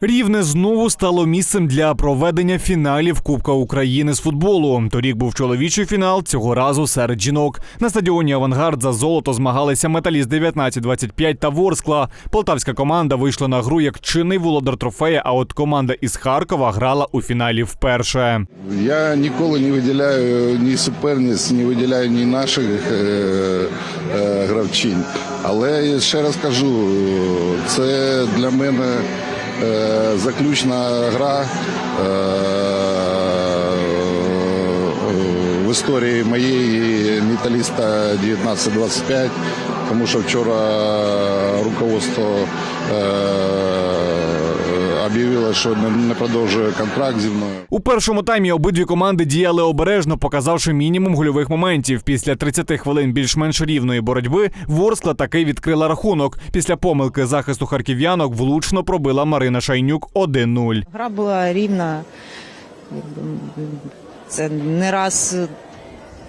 Рівне знову стало місцем для проведення фіналів Кубка України з футболу. Торік був чоловічий фінал, цього разу серед жінок. На стадіоні Авангард за золото змагалися металіст 19-25 та Ворскла. Полтавська команда вийшла на гру як чинний володар трофея. А от команда із Харкова грала у фіналі вперше. Я ніколи не виділяю ні суперниць, не виділяю ні наших е, е, гравчинь. Але ще раз кажу, це для мене заключна гра е, в історії моєї металіста 1925, тому що вчора руководство об'явило, що не- не продовжує контракт зі мною. У першому таймі обидві команди діяли обережно, показавши мінімум гольових моментів. Після 30 хвилин більш-менш рівної боротьби Ворскла таки відкрила рахунок. Після помилки захисту харків'янок влучно пробила Марина Шайнюк 1-0. Гра була рівна. Це не раз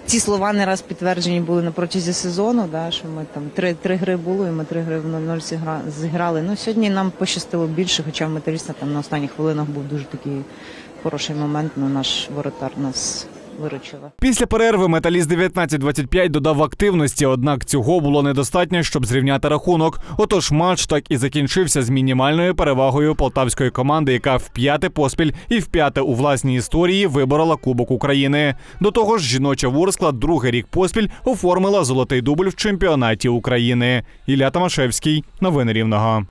ці слова не раз підтверджені були на протязі сезону. Да, що ми там три, три гри було, і ми три гри в 0-0 зіграли. Ну сьогодні нам пощастило більше, хоча в металіста там на останніх хвилинах був дуже такий хороший момент. Ну наш воротар нас виручила. Після перерви металіст 19-25 додав активності, однак цього було недостатньо, щоб зрівняти рахунок. Отож, матч так і закінчився з мінімальною перевагою полтавської команди, яка в п'яте поспіль і в п'яте у власній історії виборола Кубок України. До того ж, жіноча Ворскла другий рік поспіль оформила золотий дубль в чемпіонаті України. Ілля Тамашевський, новини Рівного.